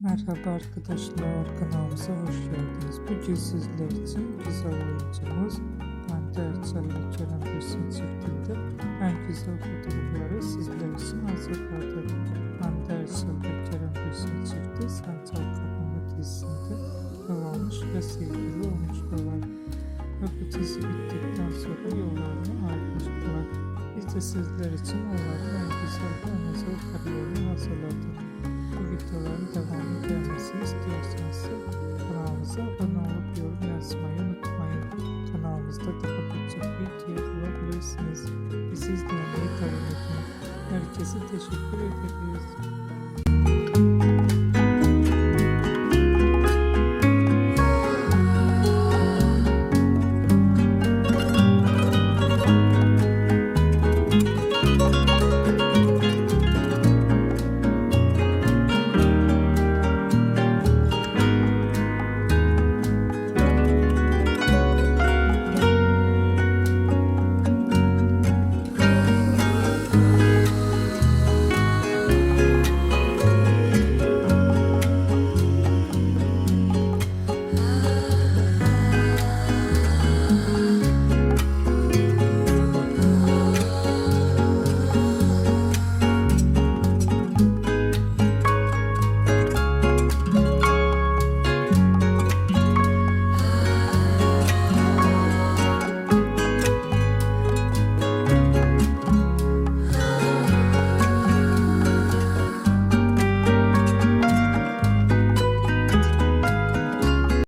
Merhaba arkadaşlar kanalımıza hoş geldiniz. Bugün sizler için güzel oyuncumuz Erçel ve Kerem Bürsin çiftinde en güzel fotoğrafları sizler için hazırladık. Erçel ve Kerem Bürsin çifti Sancal Kapama dizisinde yol ve sevgili olmuşlar. Ve bu dizi bittikten sonra yollarını ayrılmışlar. Biz de sizler için onların en güzel ve en özel siz dinlemeyi kabul etmek. Herkese teşekkür ederiz.